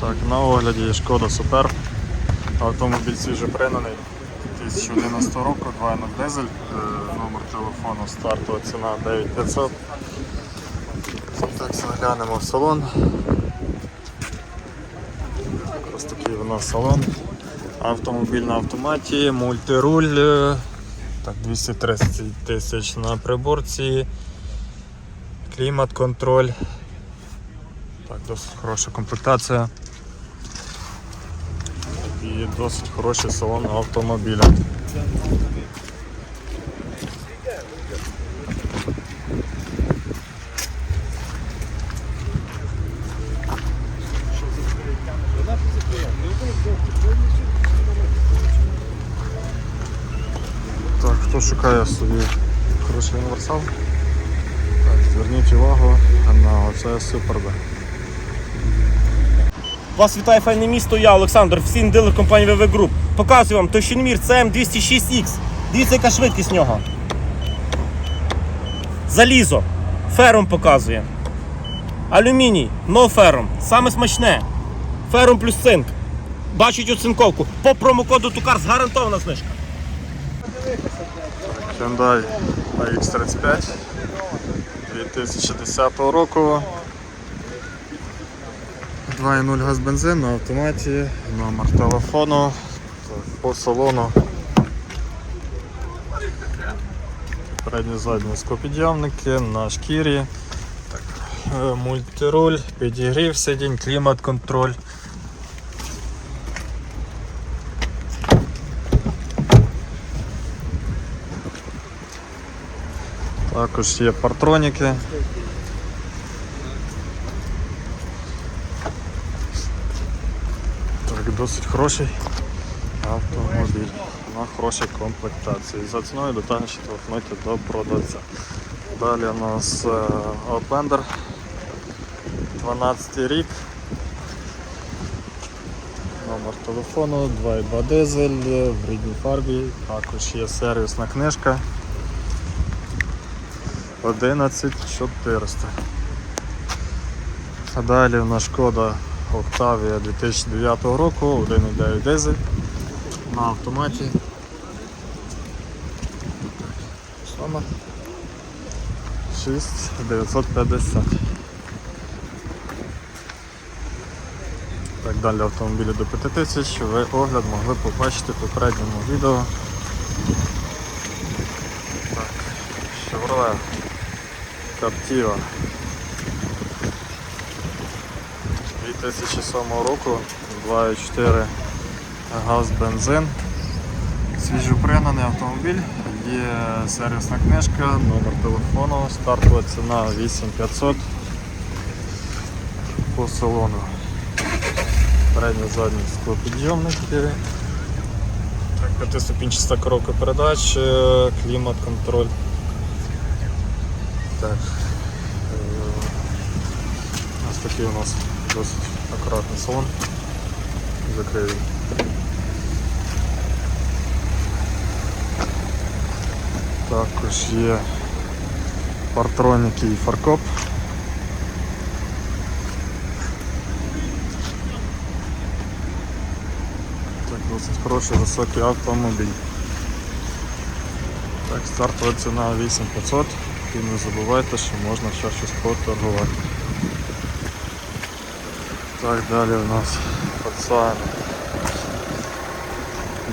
Так, на огляді шкода Супер. Автомобіль свіжопринений 2011 року, 2.0 дизель, Е, номер телефону, стартова ціна 9500. Так, заглянемо в салон. Ось такий у нас салон. Автомобіль на автоматі, мультируль, е, так, 230 тисяч на приборці, клімат-контроль. Так, досить хороша комплектація. І досить хороший салон автомобіля. Так, хто шукає собі хороший універсал, так, зверніть увагу на оце супербе. Вас вітає файне місто, я Олександр, офіційний дилер компанії VV Group. Показую вам товщиномір CM206X. Дивіться, яка швидкість нього. Залізо. Ферум показує. Алюміній, но ферум. Саме смачне. Ферум плюс цинк. Бачить оцинковку. По промокоду Тукар гарантована знижка. Hyundai AX35 2010 року. 2.0 газ бензин на автоматі, номер телефону, по салону. Передні задні склопідйомники на шкірі. Е, мультируль, підігрів сидінь, клімат-контроль. Також є партроніки. Досить хороший автомобіль на хорошій комплектації. За ціною детальніше телефонуйте до продавця. Далі у нас е, Outlander 12 рік. Номер телефону 2.2 дизель в рідній фарбі. Також є сервісна книжка. 11400. А далі в нас шкода Octavia 2009 року, 1.9 дизель на автоматі. Номер 6950. Так далі автомобілі до 5000. Ви огляд могли побачити в попередньому відео. Так, Chevrolet Captiva 2007 року 2.4 газ бензин. Свіжопригнаний автомобіль, є сервісна книжка, номер телефону, стартова ціна 8500 по салону. Передні задні склопідйомники. П'ятиступінчаста коробка передач, е, клімат-контроль. Так. е, Ось такий у нас досить акуратний салон. Закрию. Також є партроніки і фаркоп. Так, досить хороший високий автомобіль. Так, стартова ціна 8500 і не забувайте, що можна ще щось поторгувати. Так, далі у нас Volkswagen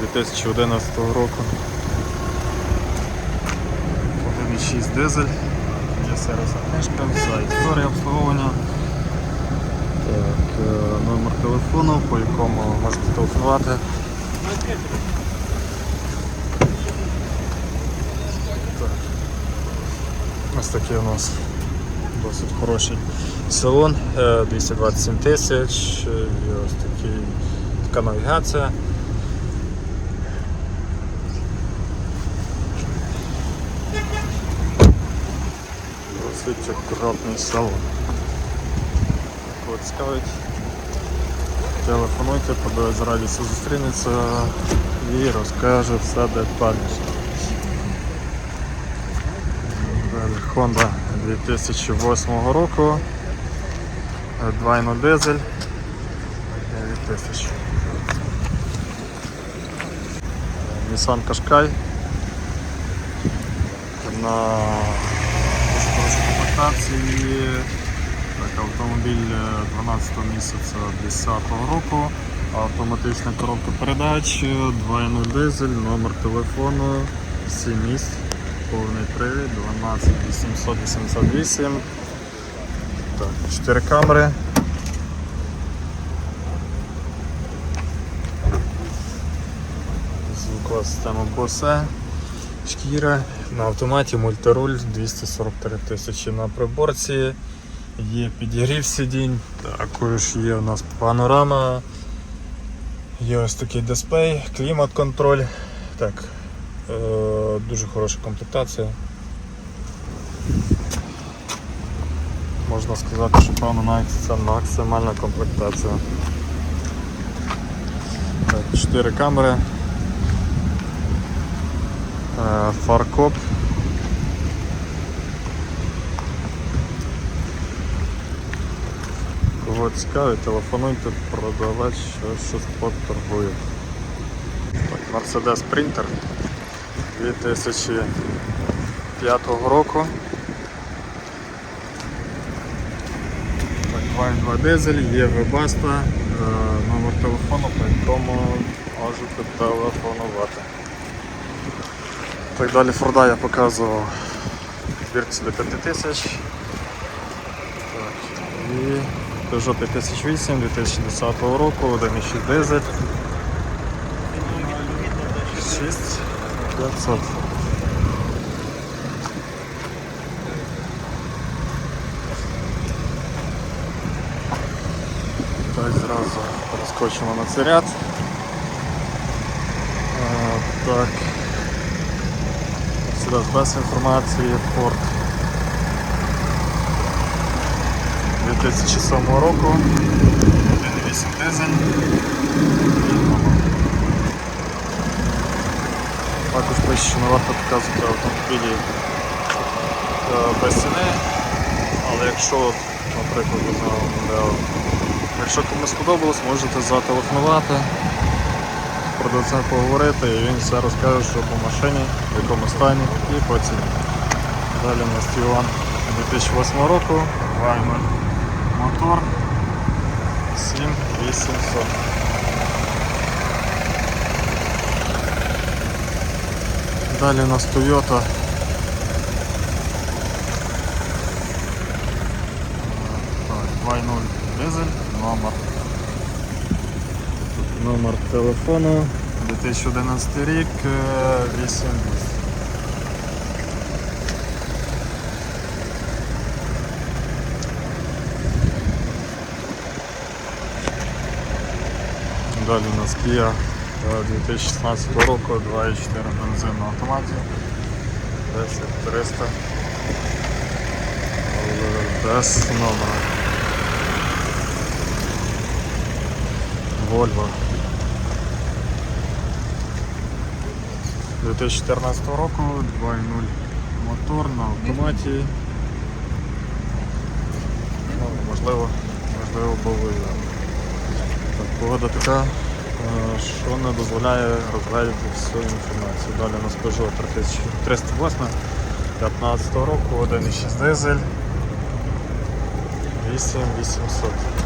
2011 року. 1.6 дизель, є сервісна книжка, вся історія обслуговування. Так, е, номер телефону, по якому можете телефонувати. Так. Ось такий у нас досить хороший салон, е, 227 тисяч, е, ось такий, така навігація. Досить акуратний салон. От цікавить. Телефонуйте, подивись радістю зустрінеться і розкаже все детальніше. Honda 2008 року. 2.0 дизель. 9 тисяч. Nissan Qashqai на дуже хорошій комплектації. Так, автомобіль е, 12 місяця 10 року. Автоматична коробка передач, 2.0 дизель, номер телефону, 7 місць, повний привід, 12888. Так, 4 камери. Звукова система Bose. Шкіра на автоматі мультируль 243 тисячі на приборці. Є підігрів сидінь, також є у нас панорама, є ось такий дисплей, клімат-контроль. Так, е, дуже хороша комплектація. Можна сказати, що певно навіть це максимальна комплектація. Так, 4 камери. Е, Фаркоп. Кого цікавить, телефонуйте, продавець, що щось поторгує. Так, Mercedes Sprinter 2005 року. 2.2 дизель, є вебаста, е, номер телефону, по якому можете телефонувати. Так далі Форда я показував збірці до 5000. Так, і Peugeot 5008 2010 року, 1.6 дизель. 6500. Так, зразу розкочимо на цей ряд. А, так. Mercedes без інформації, Ford 2007 року, 1.8 дизель. Також пише, що не варто показувати автомобілі е, без ціни, але якщо, наприклад, модель, якщо комусь сподобалось, можете зателефонувати, продавцем поговорити і він все розкаже, що по машині, в якому стані і по ціні. Далі у нас Тіон 2008 року, 2.0 мотор 7800. Далі у нас Toyota. Так, 2.0 дизель, номер. Тут Номер телефону 2011 рік, е, 8200. Далі у нас Kia е, 2016 року, 2.4 бензин на автоматі, 10300 але без номера. Volvo 2014 року, 2.0 мотор на автоматі. Ну, можливо, можливо, був так, погода така, е, що не дозволяє розглядати всю інформацію. Далі у нас Peugeot 308 15 року, 1.6 дизель, 8800.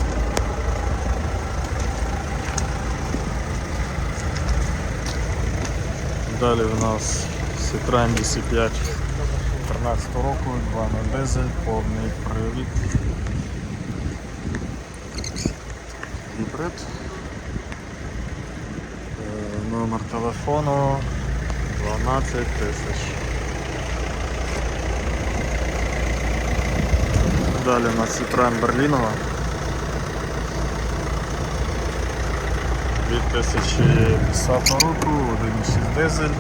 Далі у нас Citroen DC5 13 року, 2.0 дизель, повний привід. Гібрид. Е, Номер телефону 12 тисяч. Далі у нас Citroen Берлінова. 2010 року, 1.6 дизель,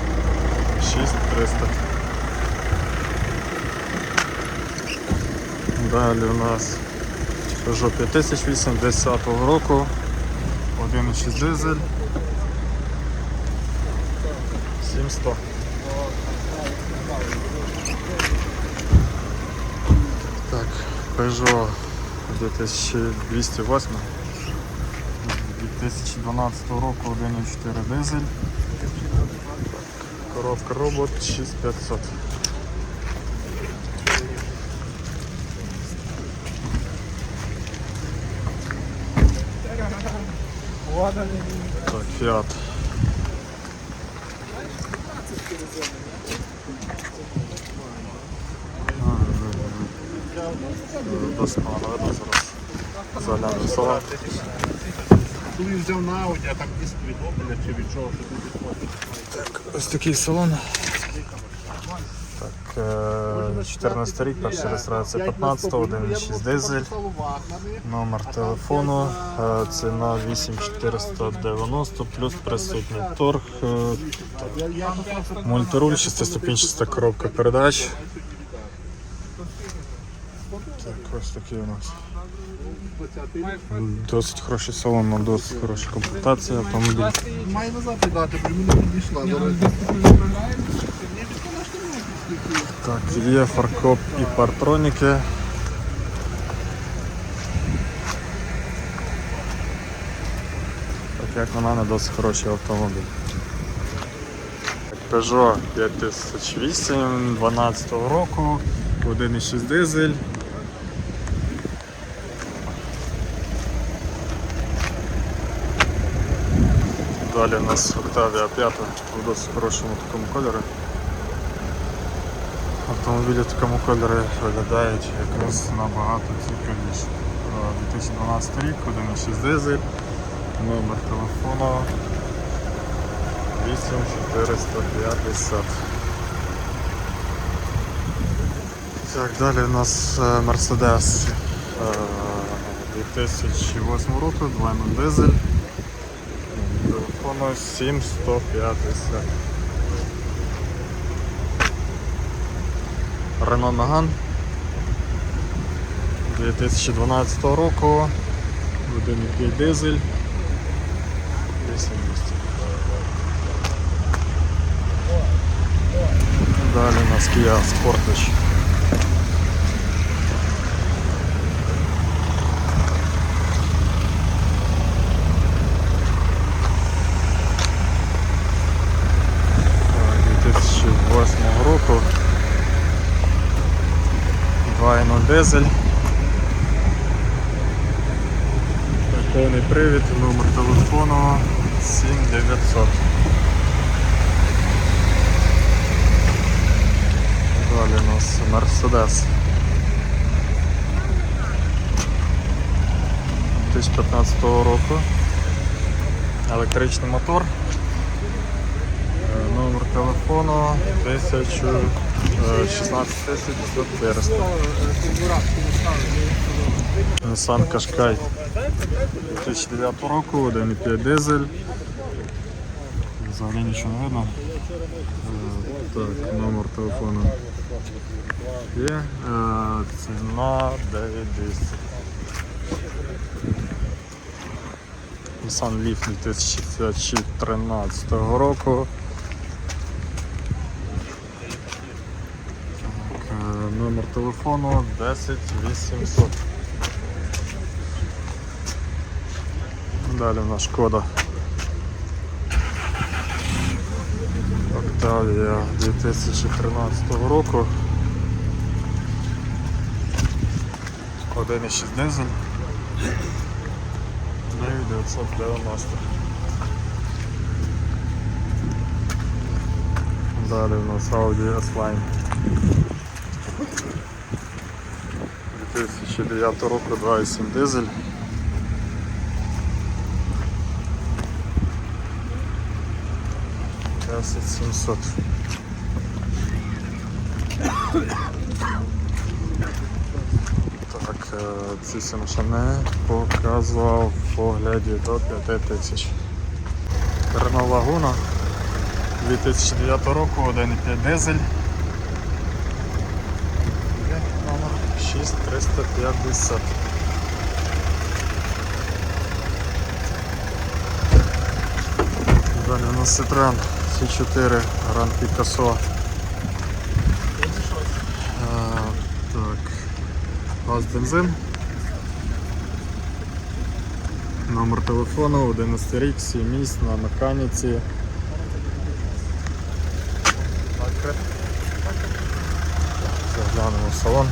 6300. Далі у нас Peugeot 5008 10 року, 1.6 дизель, 700. Так, Peugeot 2208 2012 року 1,4 дизель. Коробка робот 6500. Так, Fiat. Досить погано видно зараз. Салон. Коли взяв на ауді, а так десь повідомлення чи від чого, що буде ходити. Ось такий салон. Так, е, 14 рік, перша реєстрація 15, 1,6 дизель. Номер телефону, е, ціна 8490 плюс присутній торг. е, Мультируль, шестиступінчаста коробка передач. Так, ось такий у нас. Досить хороший салон, на досить хороша комплектація автомобіль. Має назад віддати, бо мені не підійшла. Зараз Так, є фаркоп і партроніки. Так як на мене досить хороший автомобіль. Peugeot 5008 12 року, 1,6 дизель. Далі у нас Octavia 5 в досить хорошому такому кольорі. Автомобілі в такому кольорі виглядають якраз набагато цікавіше. Е, 2012 рік, 1,6 дизель, номер телефону 8450. Так, далі у нас е, Mercedes е, 2008 року, 2.0 дизель. Телефону 7150. Renault Megane 2012 року, 1,5 дизель, 8 місць. Далі у нас Kia Sportage. Так, 2008 року. 2.0 дизель. Повний привід, номер телефону 7900. Далі у нас Mercedes. 2015 року. Електричний мотор. Е, Номер телефону 1000, е, 16 400. Nissan Qashqai 2009 року, 1,5 дизель. Взагалі нічого не видно. Е, Так, номер телефону є. Е, Ціна 9200. Nissan Leaf 2013 року. Так, е, номер телефону 10800. Далі в нас шкода. Octavia 2013 року. 1,6 дизель. 9990. Далі в нас Audi S-Line. 2009 року 2,7 дизель. Десять сімсот. Так, е, ці всі машини показував в огляді до 5 тисяч. Renault Laguna 2009 року, 1,5 дизель. Є Номер 6350. Далі у нас Citroen C4 Grand Picasso. Е, Так, газ бензин. Номер телефону 11 рік, 7 місць на механіці. Заглянемо в салон.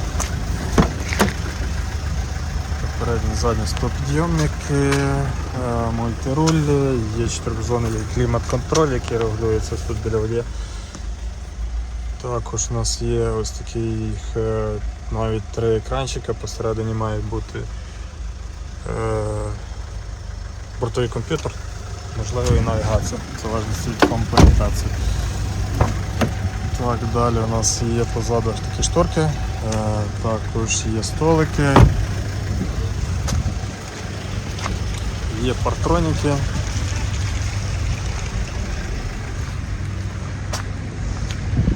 Передній задній стопідйомники, е, мультируль, є чотиризонний клімат-контроль, який регулюється тут біля воді. Також у нас є ось такий е, навіть три екранчика, посередині має бути е, бортовий комп'ютер, можливо і навігація, залежності від комплектації. Так, далі у нас є позаду такі шторки, е, також є столики, є партроніки.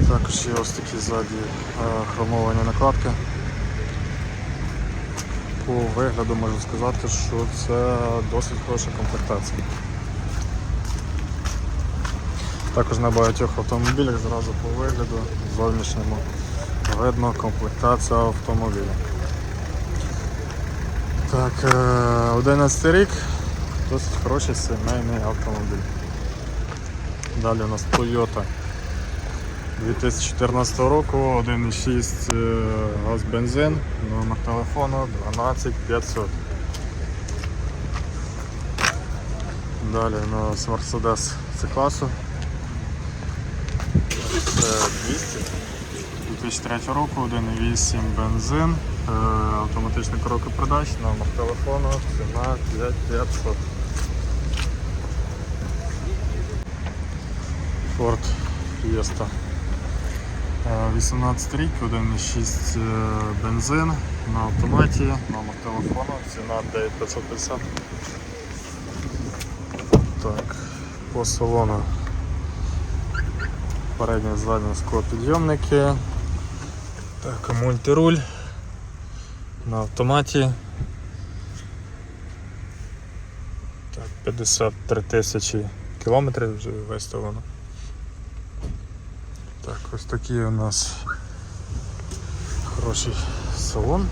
Також є ось такі ззаді е, хромовані накладки. По вигляду можу сказати, що це досить хороша комплектація. Також на багатьох автомобілях зразу по вигляду зовнішньому видно комплектація автомобіля. Так, е, 11 рік, досить хороший сімейний автомобіль. Далі у нас Toyota 2014 року, 1,6 е, газ бензин, номер телефону 12500. Далі у нас Mercedes C-класу. Це 200. 2003 року, 1,8 бензин, е, автоматичний коробка передач, номер телефону, ціна 5500. Ford Fiesta. Е, 18 рік, 1,6 е, бензин на автоматі, номер телефону, ціна 9550. Так, по салону переднє заднє склопідйомники. Так, мультируль на автоматі. Так, 53 тисячі кілометрів вже виставлено. Ось такий у нас хороший салон.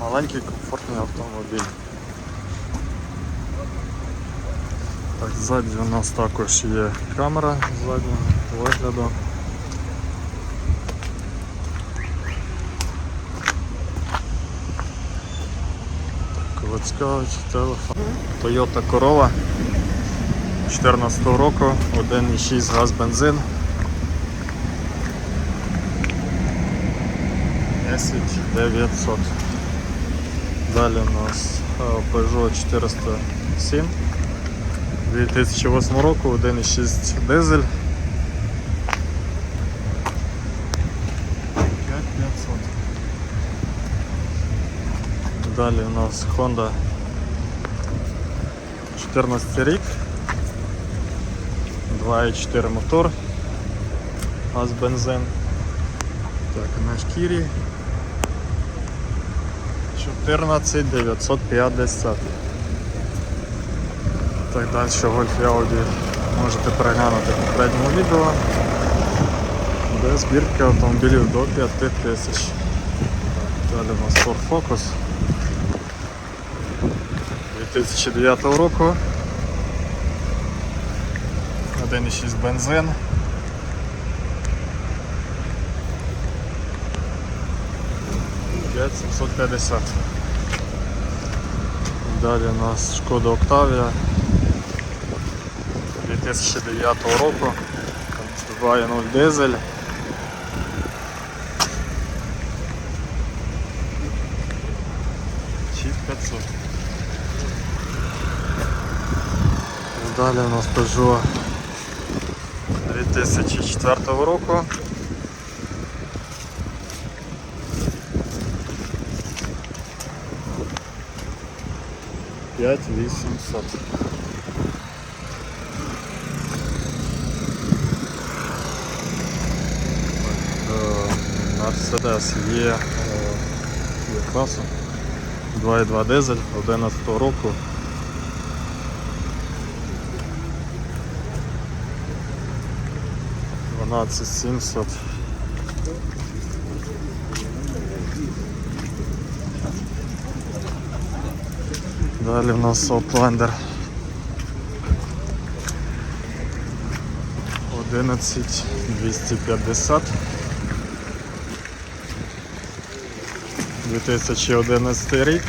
Маленький комфортний автомобіль. Так, ззаді у нас також є камера заднього вигляду. Так, телефон. Toyota Corolla 14 року, 1,6 газ бензин. 10900. Далі у нас е, Peugeot 407 2008 року, 1,6 дизель. 5500. Далі у нас Honda 14 рік. 2,4 мотор. Газ бензин. Так, на шкірі. 14 950. Так далі Golf Audi можете переглянути в попередньому відео, де збірки автомобілів до 5 тисяч. Далі у нас Ford Focus 2009 року. 1,6 бензин. П'ять 750. Далі у нас Шкода Октавія 2009 року. 2.0 дизель. Чіп 500. Далі у нас Peugeot 2004 року. П'ять вісімсот. Мерседес є, е, класу 2.2 дизель 11 року. Дванадцять сімсот. Далі в нас Outlander. 11 250 2011 рік.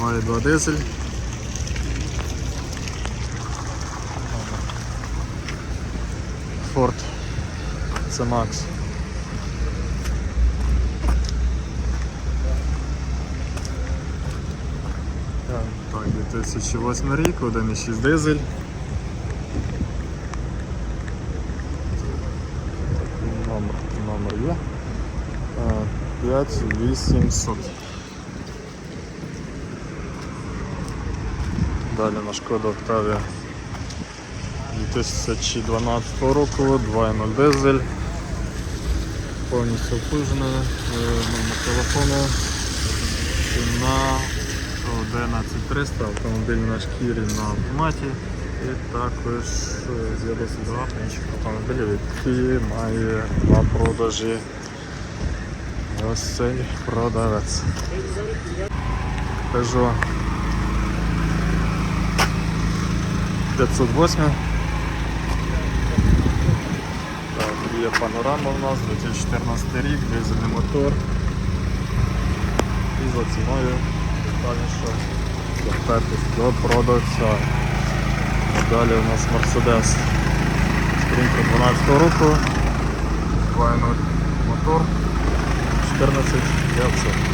2,2 дизель. Ford C-Max Так, 2008 рік, 1,6 дизель. Номер, номер є. Е, 5800. Далі на Шкода Октавія 2012 року, 2.0 дизель. Повністю обслужена, е, номер телефону. Ціна 11300, автомобіль на шкірі на автоматі. І також е, з'явився багато інших автомобілів, які має на продажі ось цей продавець. Peugeot 508. Так, є панорама у нас, 2014 рік, дизельний мотор. І за ціною детальніше звертайтесь до продавця. Далі у нас Mercedes стрімка 12 року, 2.0 мотор, 14 500.